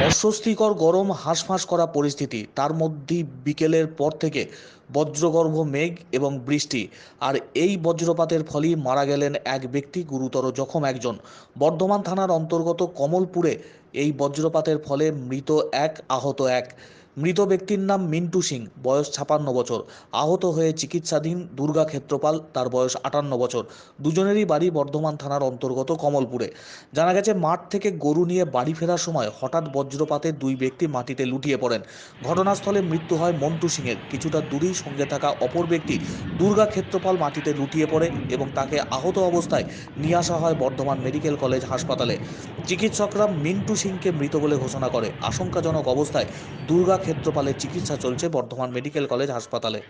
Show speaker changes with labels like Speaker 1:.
Speaker 1: অস্বস্তিকর গরম, হাঁসফাঁস করা পরিস্থিতি। তার মধ্যেই বিকেলের পর থেকে বজ্রগর্ভ মেঘ এবং বৃষ্টি। আর এই বজ্রপাতের ফলেই মারা গেলেন এক ব্যক্তি, গুরুতর জখম একজন। বর্ধমান থানার অন্তর্গত কমলপুরে এই বজ্রপাতের ফলে মৃত এক, আহত এক। মৃত ব্যক্তির নাম মিন্টু সিং, বয়স ছাপান্ন বছর। আহত হয়ে চিকিৎসাধীন দুর্গা ক্ষেত্রপাল, তার বয়স আটান্ন বছর। দুজনেরই বাড়ি বর্ধমান থানার অন্তর্গত কমলপুরে। জানা গেছে, মাঠ থেকে গরু নিয়ে বাড়ি ফেরার সময় হঠাৎ বজ্রপাতে দুই ব্যক্তি মাটিতে লুটিয়ে পড়েন। ঘটনাস্থলে মৃত্যু হয় মন্টু সিংয়ের। কিছুটা দূরেই সঙ্গে থাকা অপর ব্যক্তি দুর্গা ক্ষেত্রপাল মাটিতে লুটিয়ে পড়ে এবং তাকে আহত অবস্থায় নিয়ে আসা হয় বর্ধমান মেডিকেল কলেজ হাসপাতালে। চিকিৎসকরা মিন্টু সিংকে মৃত বলে ঘোষণা করে। আশঙ্কাজনক অবস্থায় দুর্গা ক্ষেত্রপালের চিকিৎসা চলছে বর্ধমান মেডিকেল কলেজ হাসপাতালে।